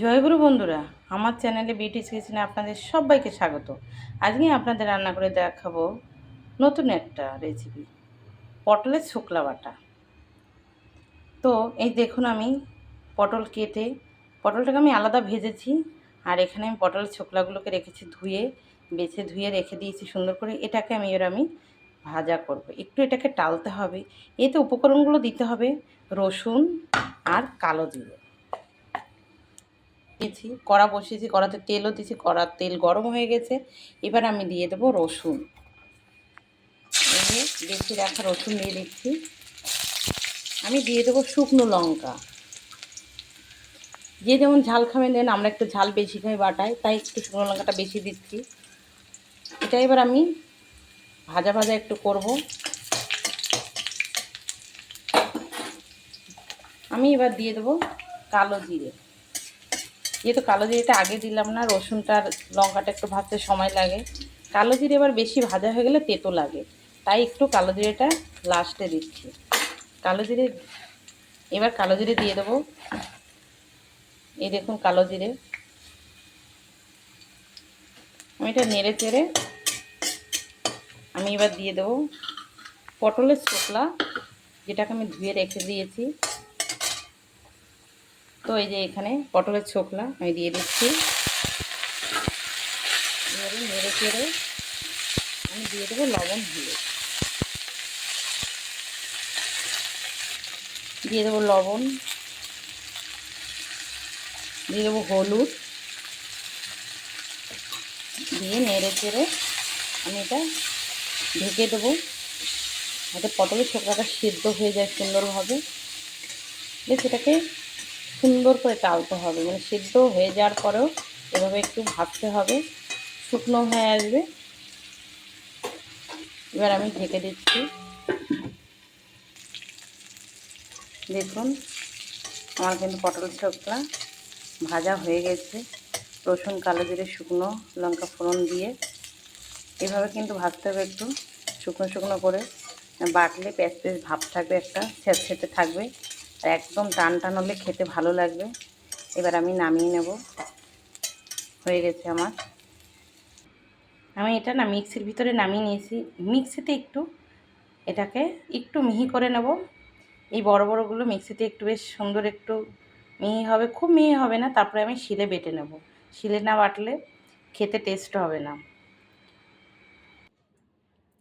জয়গুরু বন্ধুরা, আমার চ্যানেলে বিউটি কিচেনে আপনাদের সবাইকে স্বাগত। আজকে আপনাদের রান্না করে দেখাবো নতুন একটা রেসিপি পটলের শুকলা বাটা। তো এই দেখুন আমি পটল কেটে, পটলটাকে আমি আলাদা ভেজেছি, আর এখানে আমি পটলের ছোকলাগুলোকে রেখেছি ধুয়ে, বেছে ধুয়ে রেখে দিয়েছি সুন্দর করে। এটাকে আমি এবার আমি ভাজা করব। একটু এটাকে টালতে হবে। এতে উপকরণগুলো দিতে হবে রসুন আর কালো জিরে। দিয়েছি, কড়া বসিয়েছি, কড়াতে তেলও দিয়েছি কড়ার তেল গরম হয়ে গেছে। এবার আমি দিয়ে দেবো রসুন। বেশি রাখা রসুন দিয়ে দিচ্ছি। আমি দিয়ে দেবো শুকনো লঙ্কা। যে যেমন ঝাল খাবেন দেন, আমরা একটু ঝাল বেশি খাই বাটায়, তাই একটু শুকনো লঙ্কাটা বেশি দিচ্ছি। এটা এবার আমি ভাজা ভাজা একটু করব। আমি এবার দিয়ে দেবো কালো জিরে। যেহেতু কালো জিরেটা আগে দিলাম না রসুনটার লঙ্কাটা একটু ভাজতে সময় লাগে। কালো জিরে এবার বেশি ভাজা হয়ে গেলে তেতো লাগে, তাই একটু কালো জিরেটা লাস্টে দিচ্ছি। কালো জিরে, এবার কালো জিরে দিয়ে দেবো। এই দেখুন কালো জিরে। আমি এটা নেড়ে চেড়ে আমি এবার দিয়ে দেবো। পটলের শোকলা, যেটাকে আমি ধুয়ে রেখে দিয়েছি। তো এই যে এখানে পটলের ছোকলা আমি দিয়ে দিচ্ছি। এবারে চেড়ে আমি দিয়ে দেবো লবণ, হলুদ। দিয়ে দেবো লবণ, দিয়ে দেবো হলুদ। দিয়ে নেড়ে চেড়ে আমি এটা ঢেকে দেবো। যাতে পটলের ছোকলাটা সেদ্ধ হয়ে যায় সুন্দরভাবে। দিয়ে সেটাকে সুন্দর করে টালতে হবে। মানে সেদ্ধ হয়ে যাওয়ার পরেও এভাবে একটু ভাজতে হবে। শুকনো হয়ে আসবে। এবার আমি ঢেকে দিচ্ছি। দেখুন, আমার কিন্তু পটল ছোকলা ভাজা হয়ে গেছে। রসুন, কালো জিরে, শুকনো লঙ্কা ফোড়ন দিয়ে এভাবে কিন্তু ভাজতে হবে একটু। শুকনো শুকনো করে বাটলে প্যাঁচ প্যাঁচ ভাব থাকবে একটা ছেঁচে থাকবে। একদম টান টান হলে খেতে ভালো লাগবে। এবার আমি নামিয়ে নেব। হয়ে গেছে আমার। আমি এটা না মিক্সির ভিতরে নামিয়ে নিয়েছি। মিক্সিতে একটু এটাকে একটু মিহি করে নেব। এই বড় বড়গুলো মিক্সিতে একটু বেশ সুন্দর একটু মিহি হবে। খুব মিহি হবে না, তারপরে আমি শিলে বেটে নেব। শিলে না বাটলে খেতে টেস্ট হবে না।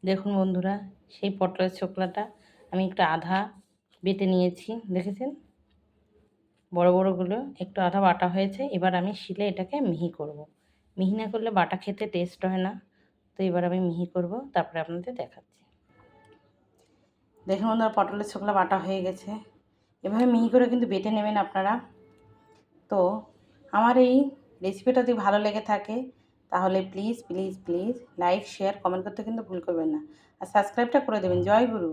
দেখুন বন্ধুরা, সেই পটলের ছোকলাটা, আমি একটু আধা বেটে নিয়েছি, দেখেছেন? বড় বড়গুলো একটু আধা বাটা হয়েছে, এবার আমি শিলে এটাকে মিহি করব। মিহি না করলে বাটা খেতে টেস্ট হয় না, তো এবার আমি মিহি করব, তারপরে আপনাদের দেখাচ্ছি। দেখুন বন্ধুরা, পটলের ছোকলা বাটা হয়ে গেছে। এভাবে মিহি করে কিন্তু বেটে নেবেন আপনারা। তো আমার এই রেসিপিটা যদি ভালো লেগে থাকে, তাহলে please please please like share comment করতে কিন্তু ভুল করবেন না। আর সাবস্ক্রাইবটা করে দেবেন। জয় গুরু!